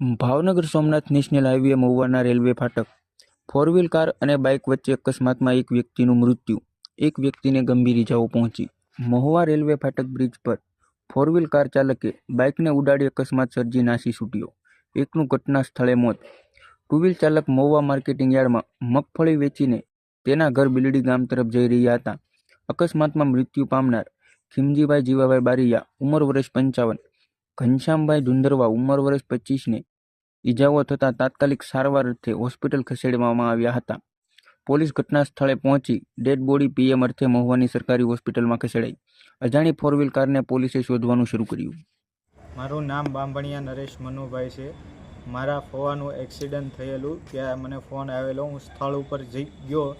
Bhavnagar Somnath national highway મહુવાના railway ફાટક. Four wheel car અને બાઇક વચ્ચે અકસ્માતમાં એક વ્યક્તિનું મૃત્યુ. એક વ્યક્તિને ગંભીર ઇજાઓ પહોંચી. મહુવા રેલવે ફાટક બ્રિજ પર ફોર વ્હીલ કાર ચાલકે બાઇકને ઉડાડી અકસ્માત સર્જી નાસી છૂટ્યો. એકનું ઘટના સ્થળે મોત. ટુ વ્હીલ ચાલક મહુવા માર્કેટિંગ યાર્ડમાં મગફળી વેચીને તેના ઘર બિલડી ગામ તરફ જઈ રહ્યા હતા. અકસ્માતમાં મૃત્યુ પામનાર ખીમજીભાઈ જીવાભાઈ બારીયા, ઉંમર વર્ષ પંચાવન. ઘનશ્યામભાઈ ધુંધરવા, ઉંમર વર્ષ પચીસને ઈજાઓ થતાં તાત્કાલિક સારવાર અર્થે હોસ્પિટલ ખસેડવામાં આવ્યા હતા. પોલીસ ઘટના સ્થળે પહોંચી ડેડ બોડી પીએમ અર્થે મહુવાની સરકારી હોસ્પિટલમાં ખસેડાઈ. અજાણી ફોર વ્હીલ કારને પોલીસે શોધવાનું શરૂ કર્યું. મારું નામ બાંભણિયા નરેશ મનુભાઈ છે. મારા ફોવાનું એક્સિડન્ટ થયેલું, ત્યાં મને ફોન આવેલો. હું સ્થળ ઉપર જઈ ગયો.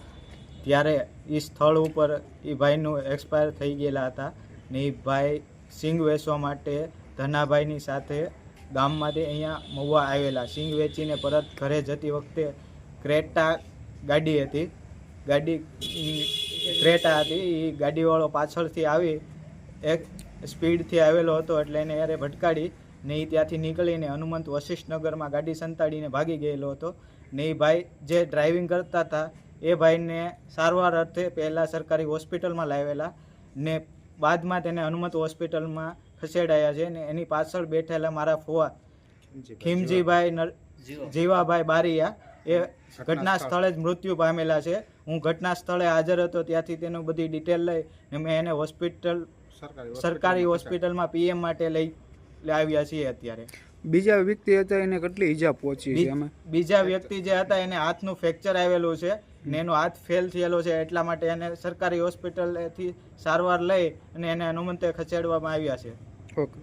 ત્યારે એ સ્થળ ઉપર એ ભાઈનું એક્સપાયર થઈ ગયેલા હતા ને એ ભાઈ સિંગ વેચવા માટે ધનાભાઈની સાથે ગામમાંથી અહીંયા મહુવા આવેલા. સિંગ વેચીને પરત ઘરે જતી વખતે ક્રેટા ગાડી હતી. ગાડી ક્રેટા હતી. એ ગાડીવાળો પાછળથી આવી એક સ્પીડથી આવેલો હતો એટલે એને યારે ભટકાડી ને એ ત્યાંથી નીકળીને હનુમંત વશિષ્ઠનગરમાં ગાડી સંતાડીને ભાગી ગયેલો હતો. ને એ ભાઈ જે ડ્રાઇવિંગ કરતા હતા, એ ભાઈને સારવાર અર્થે પહેલાં સરકારી હોસ્પિટલમાં લાવેલા. ને બાદમાં તેને હનુમંત હોસ્પિટલમાં ખસેડાયા છે ને એની પાછળ બેઠેલા મારા ફુવા ખીમજીભાઈ. જીવાભાઈ બારીયા. એ ઘટના સ્થળે. જ મૃત્યુ પામેલા છે. હું ઘટના સ્થળે હાજર હતો ત્યાંથી તેનું બધી ડિટેલ લઈ ને મેં એને હોસ્પિટલ સરકારી હોસ્પિટલમાં પીએમ માટે લઈ આવ્યા છીએ અત્યારે. બીજા વ્યક્તિ હતા એને કેટલી ઈજા પહોંચી છે બીજા વ્યક્તિ જે હતા એને હાથનું ફ્રેક્ચર આવેલું છે ને એનો હાથ ફેલ થયેલો છે એટલા માટે એને સરકારી હોસ્પિટલથી સારવાર લઈ અને એને હનુમંતે ખસેડવામાં આવ્યા છે. ఓకే